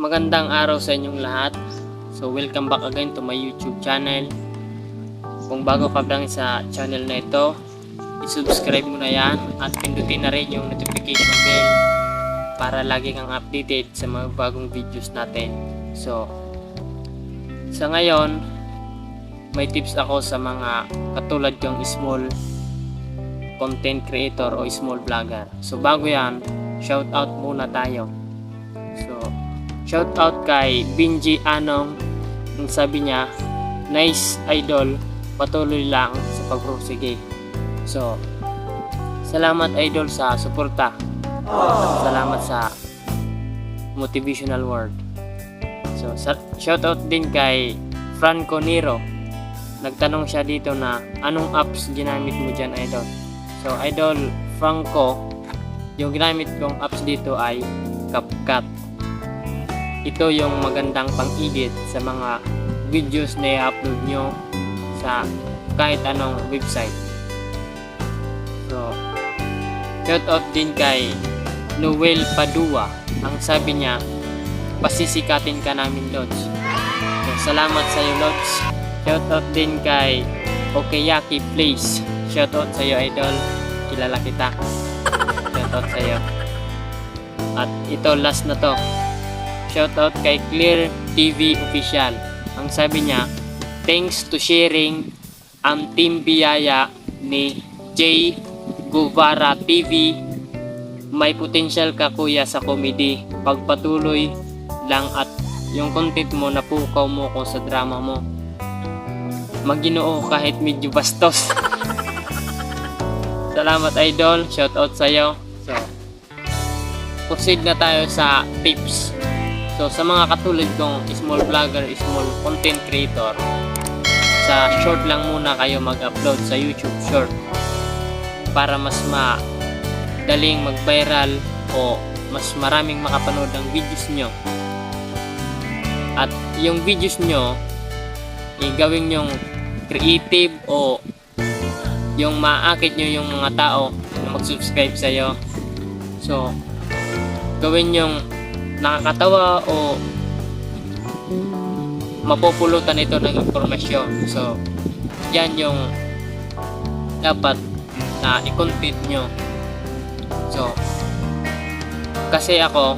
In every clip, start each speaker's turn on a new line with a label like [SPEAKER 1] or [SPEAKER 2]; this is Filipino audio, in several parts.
[SPEAKER 1] magandang araw sa inyong lahat. So, welcome back again to my YouTube channel. Kung bago ka lang sa channel na ito, i-subscribe mo na yan at pindutin na rin yung notification bell para lagi kang updated sa mga bagong videos natin. So, sa ngayon, may tips ako sa mga katulad kong small content creator o small vlogger. So, bago yan, shout out muna tayo. So, shout out kay Binji Anong. Ang sabi niya, nice idol, patuloy lang sa pagprosige. So, salamat idol sa suporta. At salamat sa motivational word. So, shout out din kay Franco Nero. Nagtanong siya dito na anong apps ginamit mo dyan idol. So, idol Franco, yung ginamit kong apps dito ay CapCut. Ito yung magandang pang-edit sa mga videos na i-upload nyo sa kahit anong website. So, shout out din kay Noel Padua. Ang sabi niya, pasisikatin ka namin, Lods. So, salamat sa iyo, Lods. Shout out din kay Okeyaki Place. Shout out sa iyo, idol. Kilala kita. Shout out sa iyo. At ito, last na to. Shoutout kay Clear TV Official. Ang sabi niya, thanks to sharing ang Team Biyaya ni J. Guevara TV. May potential ka kuya sa comedy. Pagpatuloy lang at yung content mo napukaw mo ko sa drama mo. Maginoo kahit medyo bastos. Salamat idol. Shoutout sa'yo. So, proceed na tayo sa tips. So sa mga katulad kong small vlogger, small content creator, sa short lang muna kayo mag-upload sa YouTube short para mas madaling mag-viral o mas maraming makapanood ng videos nyo. At yung videos nyo, i-gawin yung creative o yung maakit nyo yung mga tao na mag-subscribe sa'yo. So, gawin yung nakakatawa o mapupulutan ito ng impormasyon. So, yan yung dapat na i-content nyo. So, kasi ako,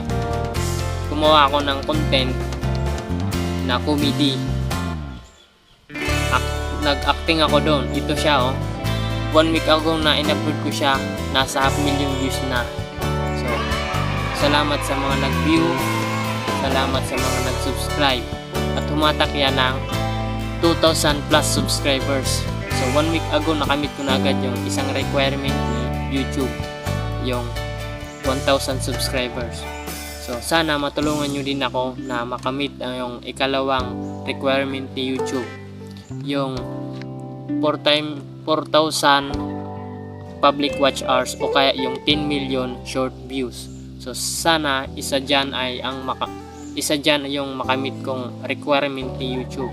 [SPEAKER 1] gumawa ako ng content na comedy. Ak- nag-acting ako doon. Ito siya, oh. One week ago na in-upload ko siya, nasa half million views na. Salamat sa mga nag-view. Salamat sa mga nag-subscribe. At humatak yan ng 2,000 plus subscribers. So, one week ago, nakamit ko na agad yung isang requirement ni YouTube. Yung 1,000 subscribers. So, sana matulungan nyo din ako na makamit ang yung ikalawang requirement ni YouTube. Yung 4 time 4,000 public watch hours o kaya yung 10 million short views. So sana isa dyan ay ang maka, isa dyan yung makamit kong requirement ni YouTube.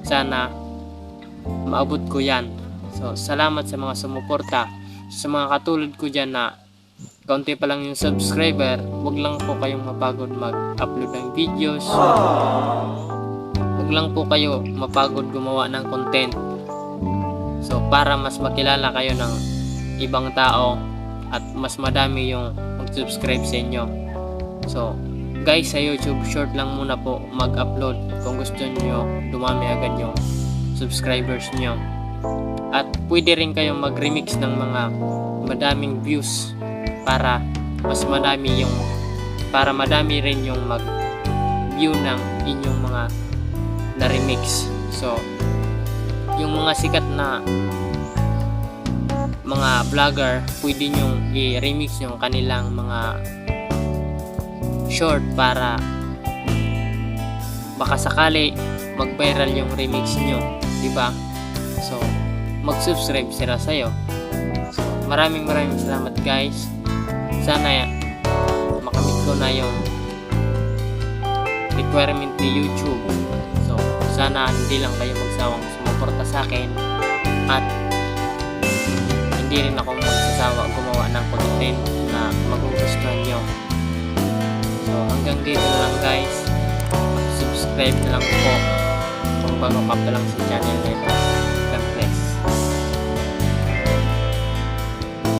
[SPEAKER 1] Sana maabot ko yan. So salamat sa mga sumuporta. Sa mga katulad ko dyan na kaunti pa lang yung subscriber, wag lang po kayong mapagod mag-upload ng videos. Wag lang po kayo mapagod gumawa ng content. So para mas makilala kayo ng ibang tao at mas madami yung mag-subscribe sa inyo. So, guys, sa YouTube, short lang muna po mag-upload kung gusto nyo dumami agad yung subscribers nyo. At pwede rin kayong mag-remix ng mga madaming views para mas madami yung para madami rin yung mag-view ng inyong mga na-remix. So, yung mga sikat na mga vlogger, pwede nyo i-remix yung kanilang mga short para baka sakali mag-viral yung remix nyo, di ba? So, mag-subscribe sila sa'yo. So, maraming maraming salamat guys. Sana makamit ko na yung requirement ni YouTube. So, sana hindi lang kayo magsawang sumuporta sa akin at hindi rin ako magsasawa gumawa ng content na magugustuhan nyo. So, hanggang dito na lang guys. Subscribe na lang po kung bago ka pa lang sa channel nito.